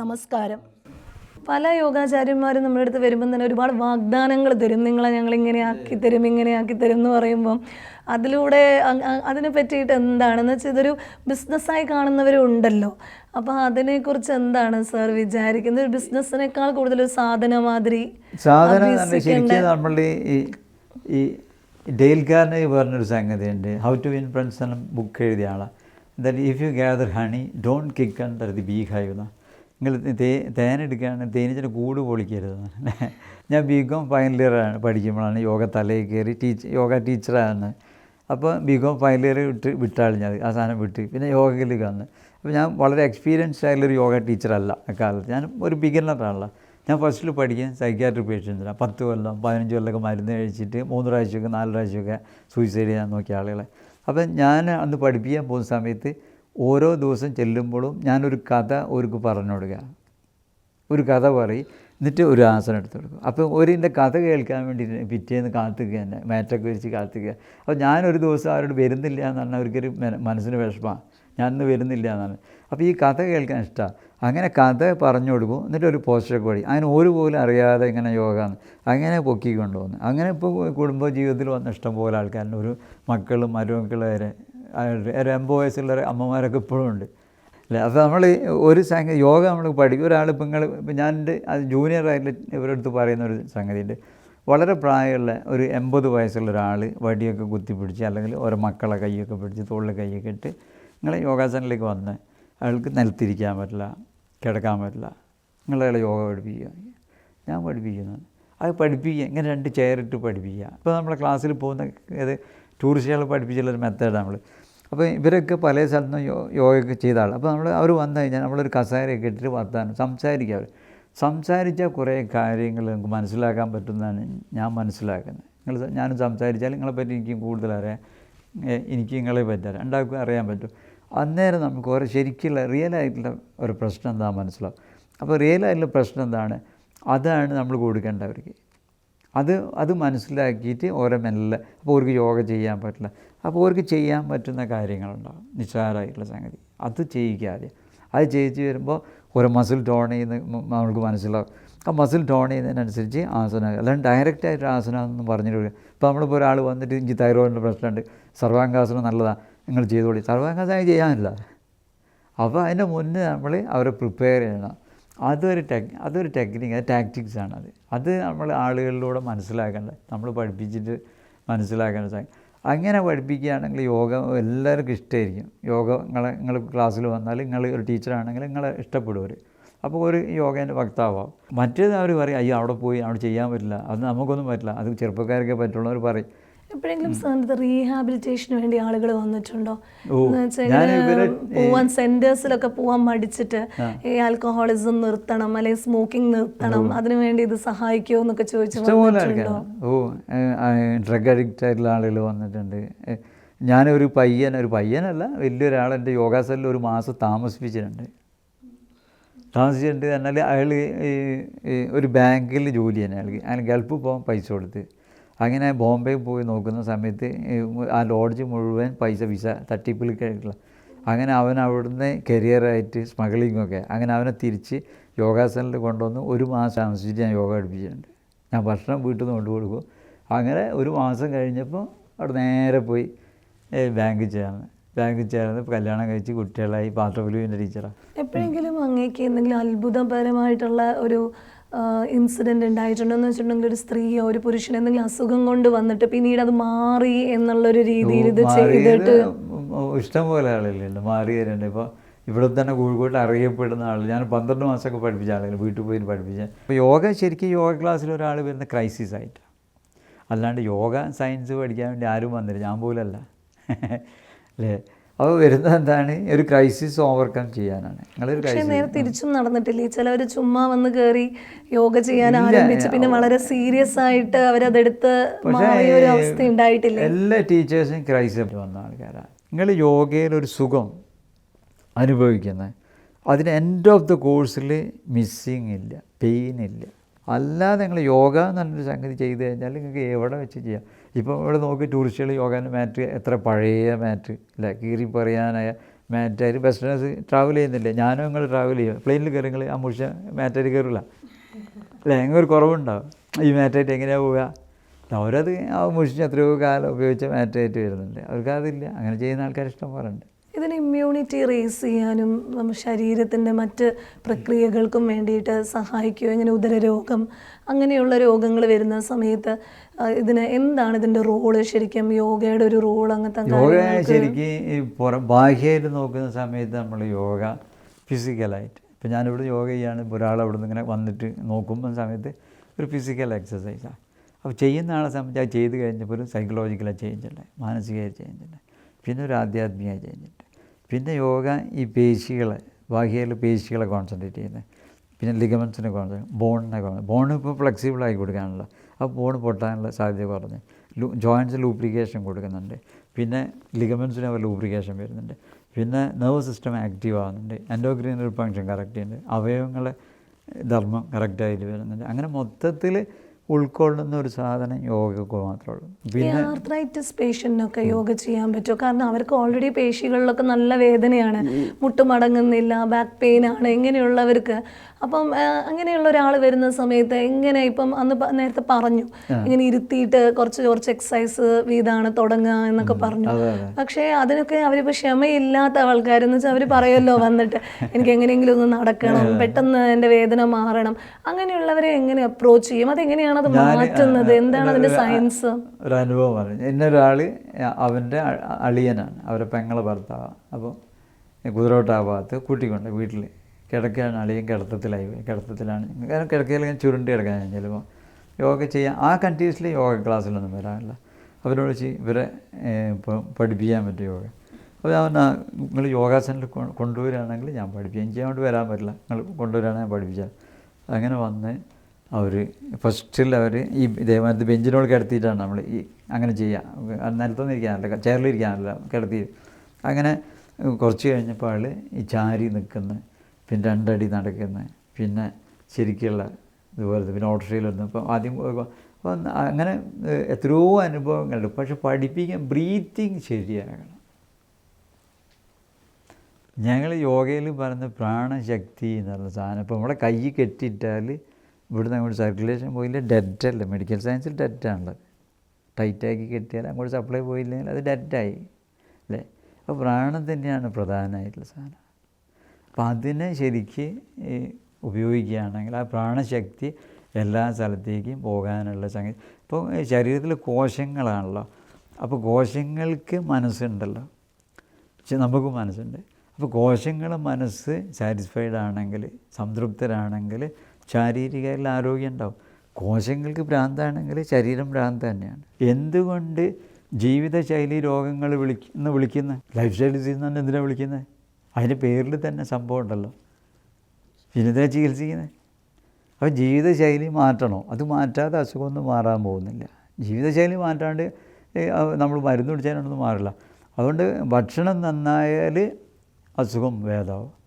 നമസ്കാരം. പല യോഗാചാര്യന്മാരും നമ്മുടെ അടുത്ത് വരുമ്പം തന്നെ ഒരുപാട് വാഗ്ദാനങ്ങൾ തരും. നിങ്ങളെ ഞങ്ങൾ ഇങ്ങനെ ആക്കി തരും ഇങ്ങനെ ആക്കി തരും എന്ന് പറയുമ്പം അതിലൂടെ അതിനെ പറ്റിയിട്ട് എന്താണെന്ന് വെച്ചാൽ ഇതൊരു ബിസിനസ്സായി കാണുന്നവരും ഉണ്ടല്ലോ. അപ്പോൾ അതിനെക്കുറിച്ച് എന്താണ് സാർ വിചാരിക്കുന്നത്? ബിസിനസ്സിനേക്കാൾ കൂടുതൽ ഒരു സാധന മാതിരി സാധനം നമ്മൾ ഈ ഈ ഡെയിൽ ഗാർണി പറഞ്ഞൊരു സംഗതിയുണ്ട്. ഹൗ ടു വിൻ ഫ്രണ്ട്സ് എന്ന ബുക്ക് എഴുതിയ ആളാണ് that if you gather honey don't kick under the beehive എന്നാ നിങ്ങൾ തേ തേനെടുക്കുകയാണ് തേനിച്ചിന് കൂട് പൊളിക്കരുത്. ഞാൻ ബികോം ഫൈനൽ ഇയറാണ് പഠിക്കുമ്പോഴാണ് യോഗ തലയിൽ കയറി ടീച്ചർ യോഗ ടീച്ചറാണ് അപ്പോൾ ബികോം ഫൈനൽ ഇയർ വിട്ട് വിട്ടാളി ഞാൻ ആ സാധനം വിട്ട്. പിന്നെ യോഗയിലേക്ക് വന്ന് അപ്പോൾ ഞാൻ വളരെ എക്സ്പീരിയൻസ്ഡ് ആയിട്ടുള്ളൊരു യോഗ ടീച്ചറല്ല അക്കാലത്ത് ഞാൻ ഒരു ബിഗിനറാണല്ലോ ഞാൻ ഫസ്റ്റിൽ പഠിക്കാൻ സൈക്യാട്രി പേഷ്യൻസിനാണ് പത്ത് കൊല്ലം പതിനഞ്ച് കൊല്ലമൊക്കെ മരുന്ന് കഴിച്ചിട്ട് മൂന്ന് പ്രാവശ്യമൊക്കെ നാല് പ്രാവശ്യമൊക്കെ സൂയിസൈഡ് ചെയ്യാൻ നോക്കിയ ആളുകളെ. അപ്പം ഞാൻ അന്ന് പഠിപ്പിക്കാൻ പോകുന്ന സമയത്ത് ഓരോ ദിവസം ചെല്ലുമ്പോഴും ഞാനൊരു കഥ ഓർക്ക് പറഞ്ഞു കൊടുക്കുക ഒരു കഥ പറയും. എന്നിട്ട് ഒരു ആസനം എടുത്ത് കൊടുക്കും. അപ്പോൾ ഒരിന്റെ കഥ കേൾക്കാൻ വേണ്ടി പിറ്റേന്ന് കാത്തുക തന്നെ. മാറ്റൊക്കെ വിരിച്ച് കാത്തുക അപ്പോൾ ഞാനൊരു ദിവസം അവരോട് വരുന്നില്ല എന്ന് പറഞ്ഞാൽ അവർക്കൊരു മന- മനസ്സിന് വിഷമമാണ് ഞാനിന്ന് വരുന്നില്ല എന്നാണ് അപ്പോൾ ഈ കഥ കേൾക്കാൻ ഇഷ്ടമാണ് അങ്ങനെ കഥ പറഞ്ഞു കൊടുക്കും. എന്നിട്ട് ഒരു പോസ്റ്ററൊക്കെ പഠി അങ്ങനെ ഒരു പോലും അറിയാതെ ഇങ്ങനെ യോഗ അങ്ങനെ പൊക്കി കൊണ്ടുപോകുന്നു അങ്ങനെ ഇപ്പോൾ കുടുംബ ജീവിതത്തിൽ വന്ന ഇഷ്ടം പോലെ ആൾക്കാരുടെ ഒരു മക്കളും മരുമക്കളും വരെ ഒരു എൺപത് വയസ്സുള്ള അമ്മമാരൊക്കെ ഇപ്പോഴും ഉണ്ട്. അല്ലേ? അപ്പോൾ നമ്മൾ ഒരു സംഗതി യോഗ നമ്മൾ പഠിക്കും. ഒരാൾ ഇപ്പം നിങ്ങൾ ഇപ്പം ഞാൻ എന്റെ അത് ജൂനിയർ ആയിട്ട് ഇവരുടെ അടുത്ത് പറയുന്ന ഒരു സംഗതിയുണ്ട്. വളരെ പ്രായമുള്ള ഒരു എൺപത് വയസ്സുള്ള ഒരാൾ വടിയൊക്കെ കുത്തിപ്പിടിച്ച് അല്ലെങ്കിൽ ഓരോ മക്കളെ കൈയൊക്കെ പിടിച്ച് തോളിൽ കൈയൊക്കെ ഇട്ട് നിങ്ങൾ യോഗാസനത്തിലേക്ക് വന്ന് അയാൾക്ക് നിലത്തിരിക്കാൻ പറ്റില്ല കിടക്കാൻ പറ്റില്ല. നിങ്ങളയാളെ യോഗ പഠിപ്പിക്കുക. ഞാൻ പഠിപ്പിക്കുന്നു. അത് പഠിപ്പിക്കുക. ഇങ്ങനെ രണ്ട് ചെയറിട്ട് പഠിപ്പിക്കുക. ഇപ്പോൾ നമ്മളെ ക്ലാസ്സിൽ പോകുന്ന ഏത് ടൂറിസ്റ്റുകളെ പഠിപ്പിച്ചുള്ള ഒരു മെത്തേഡ് നമ്മൾ അപ്പോൾ ഇവരൊക്കെ പല സ്ഥലത്തും യോ യോഗയൊക്കെ ചെയ്ത ആൾ അപ്പോൾ നമ്മൾ അവർ വന്നു കഴിഞ്ഞാൽ നമ്മളൊരു കസേരയൊക്കെ ഇട്ടിട്ട് വർത്താനം സംസാരിക്കുക. അവർ സംസാരിച്ചാൽ കുറേ കാര്യങ്ങൾ നിങ്ങൾക്ക് മനസ്സിലാക്കാൻ പറ്റുന്നതാണ് ഞാൻ മനസ്സിലാക്കുന്നത്. നിങ്ങൾ ഞാനും സംസാരിച്ചാൽ നിങ്ങളെ പറ്റി എനിക്കും കൂടുതൽ അറിയാം. എനിക്ക് നിങ്ങളെ പറ്റാം രണ്ടാൾക്കും അറിയാൻ പറ്റും. അന്നേരം നമുക്ക് ഓരോ ശരിക്കുള്ള റിയൽ ആയിട്ടുള്ള ഒരു പ്രശ്നം എന്താ മനസ്സിലാവും. അപ്പോൾ റിയൽ ആയിട്ടുള്ള പ്രശ്നം എന്താണ്? അതാണ് നമ്മൾ കൊടുക്കേണ്ടത് അവർക്ക് അത് അത് മനസ്സിലാക്കിയിട്ട് ഓരോ മെല്ലെ അപ്പോൾ അവർക്ക് യോഗ ചെയ്യാൻ പറ്റില്ല. അപ്പോൾ അവർക്ക് ചെയ്യാൻ പറ്റുന്ന കാര്യങ്ങളുണ്ടാവും നിസ്സാരമായിട്ടുള്ള സംഗതി. അത് ചെയ്യിക്കാതെ അത് ചെയ്യിച്ച് വരുമ്പോൾ ഓരോ മസിൽ ടോൺ ചെയ്യുന്ന നമ്മൾക്ക് മനസ്സിലാവും. ആ മസിൽ ടോൺ ചെയ്യുന്നതിനനുസരിച്ച് ആസന അല്ലാണ്ട് ഡയറക്റ്റായിട്ട് ആസനം എന്ന് പറഞ്ഞിട്ട് ഇപ്പോൾ നമ്മളിപ്പോൾ ഒരാൾ വന്നിട്ട് എനിക്ക് തൈറോയിഡിന്റെ പ്രശ്നമുണ്ട് സർവാംഗാസനം നല്ലതാണ് നിങ്ങൾ ചെയ്തോളി. സർവാംഗാസനം ചെയ്യാനില്ല. അപ്പോൾ അതിന്റെ മുന്നേ നമ്മൾ അവരെ പ്രിപ്പയർ ചെയ്യണം. അതൊരു ടെക് അതൊരു ടെക്നിക്ക് അത് ടാക്ടിക്സാണ് അത് അത് നമ്മൾ ആളുകളിലൂടെ മനസ്സിലാക്കേണ്ട നമ്മൾ പഠിപ്പിച്ചിട്ട് മനസ്സിലാക്കേണ്ട സാധനം അങ്ങനെ പഠിപ്പിക്കുകയാണെങ്കിൽ യോഗ എല്ലാവർക്കും ഇഷ്ടമായിരിക്കും. യോഗ നിങ്ങളെ നിങ്ങൾ ക്ലാസ്സിൽ വന്നാൽ നിങ്ങൾ ഒരു ടീച്ചറാണെങ്കിൽ നിങ്ങൾ ഇഷ്ടപ്പെടും അവർ അപ്പോൾ ഒരു യോഗേന്റെ വക്താവാം മറ്റേത് അവർ പറയും അയ്യോ അവിടെ പോയി അവിടെ ചെയ്യാൻ പറ്റില്ല. അത് നമുക്കൊന്നും പറ്റില്ല. അത് ചെറുപ്പക്കാരൊക്കെ പറ്റുള്ളവർ പറയും. എപ്പോഴെങ്കിലും സാറിന്റെ റീഹാബിലിറ്റേഷന് വേണ്ടി ആളുകൾ വന്നിട്ടുണ്ടോ? പോവാൻ സെന്റേഴ്സിലൊക്കെ പോവാൻ മടിച്ചിട്ട് ഈ ആൽക്കഹോളിസം നിർത്തണം അല്ലെങ്കിൽ സ്മോക്കിംഗ് നിർത്തണം അതിനു വേണ്ടി ഇത് സഹായിക്കുമോ എന്നൊക്കെ ചോദിച്ചു ഓ ഡ്രഗ് അഡിക്റ്റ് ആയിട്ടുള്ള ആളുകൾ വന്നിട്ടുണ്ട്. ഞാനൊരു പയ്യൻ ഒരു പയ്യനല്ല വലിയൊരാൾ എന്റെ യോഗാസനിൽ ഒരു മാസം താമസിപ്പിച്ചിട്ടുണ്ട്. താമസിച്ചിട്ടുണ്ട് എന്നാൽ അയാൾ ഒരു ബാങ്കിൽ ജോലി തന്നെ അയാൾക്ക് അയാൾ ഗൾഫ് പോകാൻ പൈസ കൊടുത്ത്. അങ്ങനെ ബോംബെ പോയി നോക്കുന്ന സമയത്ത് ആ ലോഡ്ജ് മുഴുവൻ പൈസ വിസ തട്ടിപ്പിൽ അങ്ങനെ അവൻ അവിടുന്ന് കരിയറായിട്ട് സ്മഗ്ലിങ്ങൊക്കെ അങ്ങനെ അവനെ തിരിച്ച് യോഗാസനിൽ കൊണ്ടുവന്ന് ഒരു മാസം താമസിച്ചിട്ട് ഞാൻ യോഗ പഠിപ്പിച്ചിട്ടുണ്ട്. ഞാൻ ഭക്ഷണം വീട്ടിൽ നിന്ന് കൊണ്ടു കൊടുക്കും. അങ്ങനെ ഒരു മാസം കഴിഞ്ഞപ്പോൾ അവിടെ നേരെ പോയി ബാങ്കിൽ ചേർന്ന്. ബാങ്കിൽ ചേർന്ന് കല്യാണം കഴിച്ച് കുട്ടികളായി പാത്രപുലുവിന്റെ ടീച്ചറാണ് എപ്പോഴെങ്കിലും അങ്ങേക്ക് എന്തെങ്കിലും അത്ഭുതപരമായിട്ടുള്ള ഒരു ഇൻസിഡന്റ് ഉണ്ടായിട്ടുണ്ടെന്ന് വെച്ചിട്ടുണ്ടെങ്കിൽ ഒരു സ്ത്രീയോ ഒരു പുരുഷനോ എന്തെങ്കിലും അസുഖം കൊണ്ട് വന്നിട്ട് പിന്നീട് അത് മാറി എന്നുള്ളൊരു രീതിയിൽ ഇത് ചെയ്തിട്ട് ഇഷ്ടംപോലെ ആളുകളുണ്ട്. മാറിയവരുണ്ട്. ഇപ്പോൾ ഇവിടെ തന്നെ കോഴിക്കോട്ട് അറിയപ്പെടുന്ന ആൾ ഞാൻ പന്ത്രണ്ട് മാസമൊക്കെ പഠിപ്പിച്ച ആളുകൾ വീട്ടിൽ പോയി പഠിപ്പിച്ച. അപ്പോൾ യോഗ ശരിക്കും യോഗ ക്ലാസ്സിൽ ഒരാൾ വരുന്ന ക്രൈസിസ് ആയിട്ടാണ് അല്ലാണ്ട് യോഗ സയൻസ് പഠിക്കാൻ വേണ്ടി ആരും വന്നില്ല. ഞാൻ പോലല്ല അല്ലേ? അപ്പോൾ വരുന്നത് എന്താണ്? ഒരു ക്രൈസിസ് ഓവർകം ചെയ്യാനാണ്. നിങ്ങളൊരു പക്ഷെ നേരെ തിരിച്ചും നടന്നിട്ടില്ലേ. ചിലവർ ചുമ്മാ വന്ന് കയറി യോഗ ചെയ്യാൻ ആരംഭിച്ചു പിന്നെ വളരെ സീരിയസ് ആയിട്ട് അവരതെടുത്ത് ഒരു അവസ്ഥ ഉണ്ടായിട്ടില്ല? എല്ലാ ടീച്ചേഴ്സും ക്രൈസിസ് വന്ന ആൾക്കാരാണ് നിങ്ങൾ യോഗയിൽ ഒരു സുഖം അനുഭവിക്കുന്നത് അതിന് എൻഡ് ഓഫ് ദ കോഴ്സിൽ മിസ്സിങ് ഇല്ല പെയിൻ ഇല്ല. അല്ലാതെ നിങ്ങൾ യോഗ എന്നൊരു സംഗതി ചെയ്ത് കഴിഞ്ഞാൽ നിങ്ങൾക്ക് എവിടെ വെച്ച് ചെയ്യാം? ഇപ്പോൾ ഇവിടെ നോക്കി ടൂറിസ്റ്റുകൾ യോഗേന്റെ മാറ്റ് എത്ര പഴയ മാറ്റ് അല്ല കീറി പറയാനായ മാറ്റാർ ബസ്റ്റേഴ്സ് ട്രാവൽ ചെയ്യുന്നില്ല? ഞാനും നിങ്ങൾ ട്രാവൽ ചെയ്യും. പ്ലെയിനിൽ കയറി നിങ്ങൾ ആ മുഴിച്ച മാറ്റാർ കയറില്ല. അല്ലേ? എങ്ങനെ ഒരു കുറവുണ്ടാവും. ഈ മാറ്റായിട്ട് എങ്ങനെയാണ് പോവുക? അവരത് ആ മുഴിച്ച് എത്രയോ കാലം ഉപയോഗിച്ച മാറ്റായിട്ട് വരുന്നുണ്ട്. അവർക്ക് അതില്ല അങ്ങനെ ചെയ്യുന്ന ആൾക്കാർ ഇഷ്ടം പോലെ ഉണ്ട് ഇതിന് ഇമ്മ്യൂണിറ്റി റേസ് ചെയ്യാനും നമ്മുടെ ശരീരത്തിന്റെ മറ്റ് പ്രക്രിയകൾക്കും വേണ്ടിയിട്ട് സഹായിക്കുകയോ ഇങ്ങനെ ഉദരരോഗം അങ്ങനെയുള്ള രോഗങ്ങൾ വരുന്ന സമയത്ത് ഇതിന് എന്താണ് ഇതിന്റെ റോൾ ശരിക്കും യോഗയുടെ ഒരു റോൾ അങ്ങനത്തെ യോഗ ശരിക്കും ഈ പുറം ബാഹ്യമായിട്ട് നോക്കുന്ന സമയത്ത് നമ്മൾ യോഗ ഫിസിക്കലായിട്ട് ഇപ്പം ഞാനിവിടെ യോഗ ചെയ്യാണ് ഒരാൾ അവിടെ നിന്ന് ഇങ്ങനെ വന്നിട്ട് നോക്കുമ്പോൾ സമയത്ത് ഒരു ഫിസിക്കൽ എക്സസൈസാണ് അപ്പോൾ ചെയ്യുന്ന ആളെ സംബന്ധിച്ച് അത് ചെയ്ത് കഴിഞ്ഞപ്പോൾ ഒരു സൈക്കോളജിക്കൽ ചേഞ്ച് ഉണ്ട് മാനസിക ചേഞ്ച് ഉണ്ട് പിന്നെ ഒരു ആധ്യാത്മിക ചേഞ്ച് ഉണ്ട് പിന്നെ യോഗ ഈ പേശികളെ ബാഹ്യയിലെ പേശികളെ കോൺസെൻട്രേറ്റ് ചെയ്യുന്നത്. പിന്നെ ലിഗമെൻസിനെ കോൺസെൻട്രേറ്റ് ബോണിനെ കോൺസെൻട്രേറ്റ് ബോൺ ഇപ്പോൾ ഫ്ലെക്സിബിൾ ആയി കൊടുക്കാനുള്ള ആ ബോൺ പൊട്ടാനുള്ള സാധ്യത കുറഞ്ഞ്. ലൂ ജോയിൻസ് ലൂബ്രിക്കേഷൻ കൊടുക്കുന്നുണ്ട്. പിന്നെ ലിഗമെൻസിന് അവർ ലൂബ്രിക്കേഷൻ വരുന്നുണ്ട്. പിന്നെ നെർവ് സിസ്റ്റം ആക്റ്റീവ് ആകുന്നുണ്ട് എൻഡോഗ്രീൻ ഫങ്ഷൻ കറക്റ്റ് ചെയ്യുന്നുണ്ട്. അവയവങ്ങളെ ധർമ്മം കറക്റ്റായിട്ട് വരുന്നുണ്ട്. അങ്ങനെ മൊത്തത്തിൽ ഉൾക്കൊള്ളുന്ന ഒരു സാധനം യോഗക്ക് മാത്രമേ ഉള്ളൂ. പിന്നെ ആർത്രൈറ്റിസ് പേഷ്യന്റിനൊക്കെ യോഗ ചെയ്യാൻ പറ്റുമോ? കാരണം അവർക്ക് ഓൾറെഡി പേശികളിലൊക്കെ നല്ല വേദനയാണ്. മുട്ടുമടങ്ങുന്നില്ല ബാക്ക് പെയിൻ ആണ് ഇങ്ങനെയുള്ളവർക്ക്. അപ്പം അങ്ങനെയുള്ള ഒരാൾ വരുന്ന സമയത്ത് എങ്ങനെ ഇപ്പം അന്ന് നേരത്തെ പറഞ്ഞു. ഇങ്ങനെ ഇരുത്തിയിട്ട് കുറച്ച് കുറച്ച് എക്സസൈസ് വീതാണ് തുടങ്ങുക എന്നൊക്കെ പറഞ്ഞു. പക്ഷേ അതിനൊക്കെ അവരിപ്പോൾ ക്ഷമയില്ലാത്ത ആൾക്കാരെന്ന് വെച്ചാൽ അവർ പറയുമല്ലോ വന്നിട്ട് എനിക്ക് എങ്ങനെയെങ്കിലും ഒന്ന് നടക്കണം പെട്ടെന്ന് എന്റെ വേദന മാറണം. അങ്ങനെയുള്ളവരെ എങ്ങനെ അപ്രോച്ച് ചെയ്യും? അതെങ്ങനെയാണ് അത് മാറ്റുന്നത്? എന്താണ് അതിന്റെ സയൻസ്? ഒരു അനുഭവം പറഞ്ഞു എന്നൊരാൾ അവന്റെ അവന്റെ അളിയനാണ്. അവരെ പെങ്ങളെ ഭർത്താവ്. അപ്പോൾ കുതിരോട്ടാ ആ ഭാഗത്ത് കൂട്ടിക്കൊണ്ട് വീട്ടിൽ കിടക്കുകയാണ്. അളിയൻ കിടത്തത്തിലായി കിടത്തത്തിലാണ്. കാരണം കിടക്കയിൽ ഞാൻ ചുരുണ്ടി കിടക്കാൻ ചിലപ്പോൾ യോഗ ചെയ്യാൻ ആ കൺട്രീസിൽ യോഗ ക്ലാസ്സിലൊന്നും വരാനില്ല അവരോട് ചി ഇവരെ പഠിപ്പിക്കാൻ പറ്റും യോഗ. അപ്പോൾ ഞാൻ നിങ്ങൾ യോഗാസനത്തിൽ കൊണ്ടുവരികയാണെങ്കിൽ ഞാൻ പഠിപ്പിക്കാം. എനിക്ക് അങ്ങോട്ട് വരാൻ പറ്റില്ല. നിങ്ങൾ കൊണ്ടുവരികയാണെങ്കിൽ ഞാൻ പഠിപ്പിച്ചാൽ. അങ്ങനെ വന്ന് അവർ ഫസ്റ്റിൽ അവർ ഈ ഇതേമാതിരി ബെഞ്ചിനോട് കിടത്തിയിട്ടാണ് നമ്മൾ ഈ അങ്ങനെ ചെയ്യുക. നിലത്തൊന്നും ഇരിക്കാനല്ല കിടത്തി. അങ്ങനെ കുറച്ച് കഴിഞ്ഞപ്പോൾ ആൾ ഈ ചാരി നിൽക്കുന്ന പിന്നെ രണ്ടടി നടക്കുന്ന പിന്നെ ശരിക്കുള്ള ഇതുപോലെ പിന്നെ ഓട്ടോറിയിൽ വരുന്നു അപ്പോൾ ആദ്യം അപ്പോൾ അങ്ങനെ എത്രയോ അനുഭവങ്ങളുണ്ട്. പക്ഷെ പഠിപ്പിക്കാൻ ബ്രീത്തിങ് ശരിയാകണം. ഞങ്ങൾ യോഗയിൽ പറയുന്ന പ്രാണശക്തി എന്നുള്ള സാധനം. ഇപ്പോൾ നമ്മുടെ കൈ കെട്ടിയിട്ടാൽ ഇവിടുന്ന് അങ്ങോട്ട് സർക്കുലേഷൻ പോയില്ല. ഡെറ്റല്ല മെഡിക്കൽ സയൻസിൽ ഡെറ്റാണല്ലോ ടൈറ്റാക്കി കെട്ടിയാൽ അങ്ങോട്ട് സപ്ലൈ പോയില്ലെങ്കിൽ അത് ഡെറ്റായി അല്ലേ? അപ്പോൾ പ്രാണൻ തന്നെയാണ് പ്രധാനമായിട്ടുള്ള സാധനം. അപ്പം അതിനെ ശരിക്ക് ഉപയോഗിക്കുകയാണെങ്കിൽ ആ പ്രാണശക്തി എല്ലാ സ്ഥലത്തേക്കും പോകാനുള്ള സംഗതി. ഇപ്പോൾ ശരീരത്തിൽ കോശങ്ങളാണല്ലോ. അപ്പോൾ കോശങ്ങൾക്ക് മനസ്സുണ്ടല്ലോ. നമുക്ക് മനസ്സുണ്ട്. അപ്പോൾ കോശങ്ങളും മനസ്സ് സാറ്റിസ്ഫൈഡ് ആണെങ്കിൽ സംതൃപ്തരാണെങ്കിൽ ശാരീരികമായിട്ടുള്ള ആരോഗ്യം ഉണ്ടാവും കോശങ്ങൾക്ക് ഭ്രാന്താണെങ്കിൽ ശരീരം ഭ്രാന്ത് തന്നെയാണ്. എന്തുകൊണ്ട് ജീവിതശൈലി രോഗങ്ങൾ വിളിക്കുന്ന വിളിക്കുന്നത് ലൈഫ് സ്റ്റൈൽ ഡിസീസ് പറഞ്ഞാൽ എന്തിനാണ് വിളിക്കുന്നത്? അതിന്റെ പേരിൽ തന്നെ സംഭവം ഉണ്ടല്ലോ. പിന്നെന്താ ചികിത്സിക്കുന്നത്. അപ്പോൾ ജീവിതശൈലി മാറ്റണോ? അത് മാറ്റാതെ അസുഖമൊന്നും മാറാൻ പോകുന്നില്ല. ജീവിതശൈലി മാറ്റാണ്ട് നമ്മൾ മരുന്ന് കുടിച്ചാലൊന്നും മാറില്ല. അതുകൊണ്ട് ഭക്ഷണം നന്നായാൽ അസുഖം ഭേദമാവും.